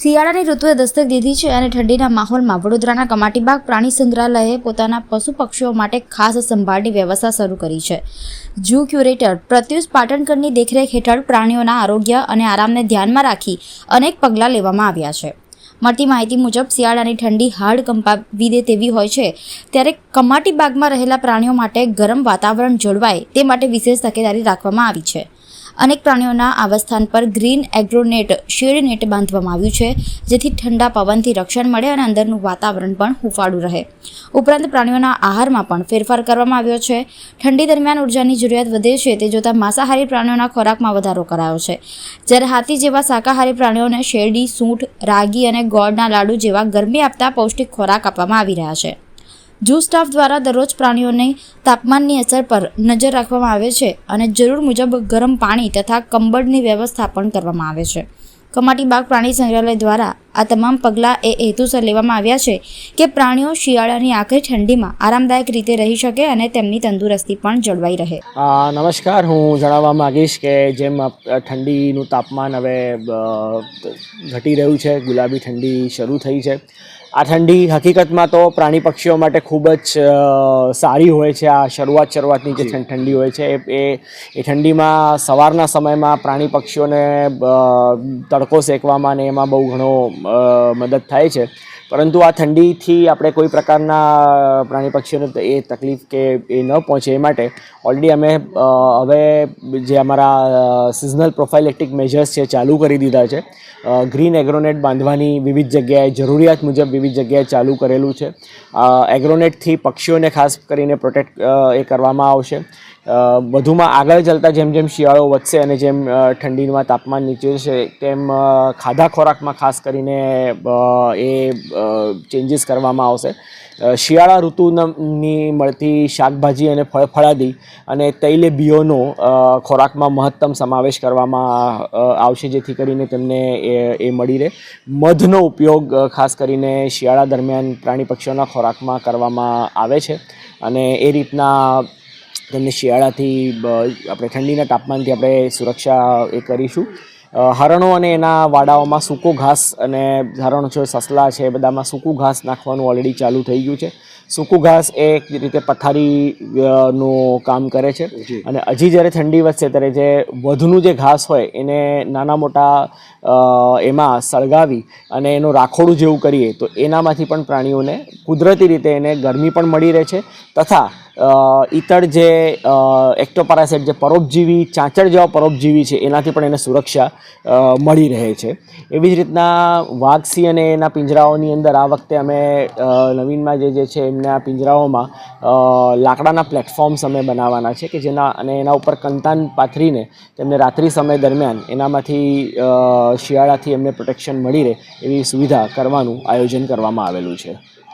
શિયાળાની ઋતુએ દસ્તક દીધી છે અને ઠંડીના માહોલમાં વડોદરાના કમાટીબાગ પ્રાણી સંગ્રહાલયે પોતાના પશુ પક્ષીઓ માટે ખાસ સંભાળની વ્યવસ્થા શરૂ કરી છે. ઝૂ ક્યુરેટર પ્રત્યુષ પાટણકરની દેખરેખ હેઠળ પ્રાણીઓના આરોગ્ય અને આરામને ધ્યાનમાં રાખી અનેક પગલાં લેવામાં આવ્યા છે. મળતી માહિતી મુજબ શિયાળાની ઠંડી હાડ કંપાવી દે તેવી હોય છે. ત્યારે કમાટી બાગમાં રહેલા પ્રાણીઓ માટે ગરમ વાતાવરણ જળવાય તે માટે વિશેષ તકેદારી રાખવામાં આવી છે. અનેક પ્રાણીઓના આવાસસ્થાન પર ગ્રીન એગ્રોનેટ શેડ નેટ બાંધવામાં આવ્યું છે, જેથી ઠંડા પવનથી રક્ષણ મળે અને અંદરનું વાતાવરણ પણ હૂંફાળું રહે. ઉપરાંત પ્રાણીઓના આહારમાં પણ ફેરફાર કરવામાં આવ્યો છે. ઠંડી દરમિયાન ઉર્જાની જરૂરિયાત વધે છે, તે જોતાં માંસાહારી પ્રાણીઓના ખોરાકમાં વધારો કરાયો છે. જ્યારે હાથી જેવા શાકાહારી પ્રાણીઓને શેરડી, સૂંઠ, રાગી અને ગોળના લાડુ જેવા ગરમી આપતા પૌષ્ટિક ખોરાક આપવામાં આવી રહ્યા છે. ઝૂ સ્ટાફ દ્વારા દરરોજ પ્રાણીઓની તાપમાનની અસર પર નજર રાખવામાં આવે છે અને જરૂર મુજબ ગરમ પાણી તથા કંબળની વ્યવસ્થા પણ કરવામાં આવે છે. કમાટી બાગ પ્રાણી સંગ્રહાલય દ્વારા આ તમામ પગલાં એ હેતુસર લેવામાં આવ્યા છે કે પ્રાણીઓ શિયાળાની આખરી ઠંડીમાં આરામદાયક રીતે રહી શકે અને તેમની તંદુરસ્તી પણ જળવાઈ રહે. નમસ્કાર. હું જણાવવા માગીશ કે જેમ ઠંડીનું તાપમાન હવે ઘટી રહ્યું છે ગુલાબી ઠંડી શરૂ થઈ છે. આ ઠંડી હકીકતમાં તો પ્રાણી પક્ષીઓ માટે ખૂબ જ સારી હોય છે. આ શરૂઆત શરૂઆતની જે ઠંડી હોય છે એ એ ઠંડીમાં સવારના સમયમાં પ્રાણી પક્ષીઓને તડકો શેકવામાં ને એમાં બહુ ઘણો મદદ થાય છે. પરંતુ આ ઠંડીથી આપણે કોઈ પ્રકારના પ્રાણી પક્ષીઓને એ તકલીફ કે એ ન પહોંચે એ માટે ઓલરેડી અમે હવે જે અમારા સિઝનલ પ્રોફાઇલેક્ટિક મેજર્સ છે, ચાલુ કરી દીધા છે. ગ્રીન એગ્રોનેટ બાંધવાની વિવિધ જગ્યાએ, જરૂરિયાત મુજબ વિવિધ જગ્યાએ ચાલુ કરેલું છે. એગ્રોનેટથી પક્ષીઓને ખાસ કરીને પ્રોટેક્ટ એ કરવામાં આવશે. વધુમાં આગળ ચાલતા જેમ જેમ શિયાળો વધશે અને જેમ ઠંડીમાં તાપમાન નીચે છે તેમ ખાધા ખોરાકમાં ખાસ કરીને એ ચેન્જીસ કરવામાં આવશે. શિયાળા ઋતુની મળતી શાકભાજી અને ફળ ફળાદી અને તૈલબીઓનો બિયોનો ખોરાકમાં મહત્તમ સમાવેશ કરવામાં આવશે જેથી કરીને તેમને એ એ મળી રહે. મધનો ઉપયોગ ખાસ કરીને શિયાળા દરમિયાન પ્રાણી પક્ષીઓના ખોરાકમાં કરવામાં આવે છે. અને એ રીતના તેમને શિયાળાથી આપણે ઠંડીના તાપમાનથી આપણે સુરક્ષા એ કરીશું. હરણો અને એના વાડાઓમાં સૂકો ઘાસ અને હરણ છે સસલા છે એ બધામાં સૂકું ઘાસ નાખવાનું ઓલરેડી ચાલુ થઈ ગયું છે. સૂકું ઘાસ એ એક રીતે પથારી નું કામ કરે છે અને હજી જ્યારે ઠંડી વધશે ત્યારે જે વધુનું જે ઘાસ હોય એને નાના મોટા એમાં સળગાવી અને એનું રાખોડું જેવું કરીએ તો એનામાંથી પણ પ્રાણીઓને કુદરતી રીતે એને ગરમી પણ મળી રહે છે તથા અ, ઈતર જે એક્ટોપારાસાઇટ જે પરોપજીવી ચાંચડ જેવા પરોપજીવી છે એનાથી પણ એને સુરક્ષા મળી રહે છે. એવી જ રીતના વાઘસી અને એના પિંજરાઓની અંદર આ વખતે અમે નવીનમાં જે જે છે એમના પિંજરાઓમાં લાકડાના પ્લેટફોર્મ્સ અમે બનાવવાના છે કે જેના અને એના ઉપર કંતાન પાથરીને તેમને રાત્રિ સમય દરમિયાન એનામાંથી શિયાળાથી એમને પ્રોટેક્શન મળી રહે એવી સુવિધા કરવાનું આયોજન કરવામાં આવેલું છે.